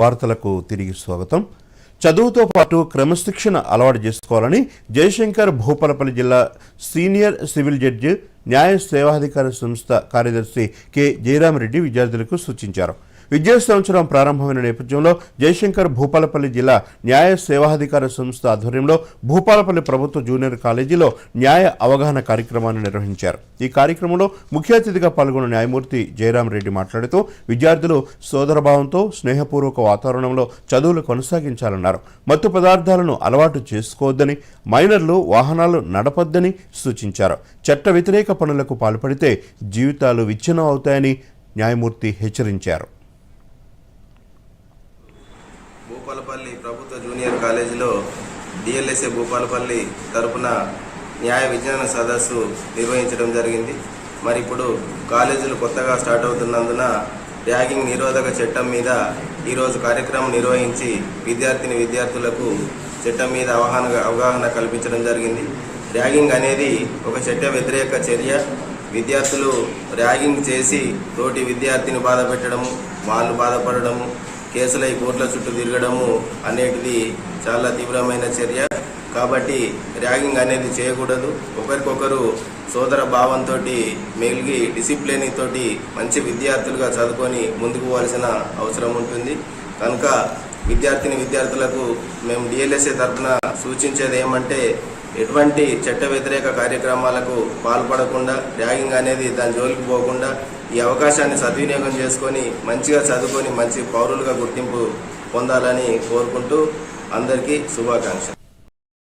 వార్తలకు తిరిగి స్వాగతం. చదువుతో పాటు క్రమశిక్షణ అలవాటు చేసుకోవాలని జయశంకర్ భూపాలపల్లి జిల్లా సీనియర్ సివిల్ జడ్జి న్యాయ సేవాధికార సంస్థ కార్యదర్శి కె జయరామరెడ్డి విద్యార్థులకు సూచించారు. విద్యా సంవత్సరం ప్రారంభమైన నేపథ్యంలో జయశంకర్ భూపాలపల్లి జిల్లా న్యాయ సేవాధికార సంస్థ ఆధ్వర్యంలో భూపాలపల్లి ప్రభుత్వ జూనియర్ కాలేజీలో న్యాయ అవగాహన కార్యక్రమాన్ని నిర్వహించారు. ఈ కార్యక్రమంలో ముఖ్య అతిథిగా పాల్గొన్న న్యాయమూర్తి జయరాం రెడ్డి మాట్లాడుతూ విద్యార్థులు సోదరభావంతో స్నేహపూర్వక వాతావరణంలో చదువులు కొనసాగించాలన్నారు. మత్తు పదార్థాలను అలవాటు చేసుకోవద్దని మైనర్లు వాహనాలు నడపొద్దని సూచించారు. చట్ట వ్యతిరేక పనులకు పాల్పడితే జీవితాలు విచ్ఛిన్నం అవుతాయని న్యాయమూర్తి హెచ్చరించారు. భూపాలపల్లి ప్రభుత్వ జూనియర్ కాలేజీలో డిఎల్ఎస్ఏ భూపాలపల్లి తరపున న్యాయ విజ్ఞాన సదస్సు నిర్వహించడం జరిగింది. మరి ఇప్పుడు కాలేజీలు కొత్తగా స్టార్ట్ అవుతున్నందున ర్యాగింగ్ నిరోధక చట్టం మీద ఈరోజు కార్యక్రమం నిర్వహించి విద్యార్థిని విద్యార్థులకు చట్టం మీద అవగాహన అవగాహన కల్పించడం జరిగింది. ర్యాగింగ్ అనేది ఒక చట్ట వ్యతిరేక చర్య. విద్యార్థులు ర్యాగింగ్ చేసి తోటి విద్యార్థిని బాధ పెట్టడము వాళ్ళు బాధపడడము కేసులై కోర్టుల చుట్టూ తిరగడము అనేటిది చాలా తీవ్రమైన చర్య. కాబట్టి ర్యాగింగ్ అనేది చేయకూడదు. ఒకరికొకరు సోదర భావంతో మెలిగి డిసిప్లిన్ తోటి మంచి విద్యార్థులుగా చదువుకొని ముందుకు పోవాల్సిన అవసరం ఉంటుంది. కనుక విద్యార్థిని విద్యార్థులకు మేము డిఎల్ఎస్ఏ తరఫున సూచించేది ఏమంటే ఎటువంటి చట్ట వ్యతిరేక కార్యక్రమాలకు పాల్పడకుండా ర్యాగింగ్ అనేది దాని జోలికి పోకుండా ఈ అవకాశాన్ని సద్వినియోగం చేసుకొని మంచిగా చదువుకొని మంచి పౌరులుగా గుర్తింపు పొందాలని కోరుకుంటూ అందరికీ శుభాకాంక్షలు.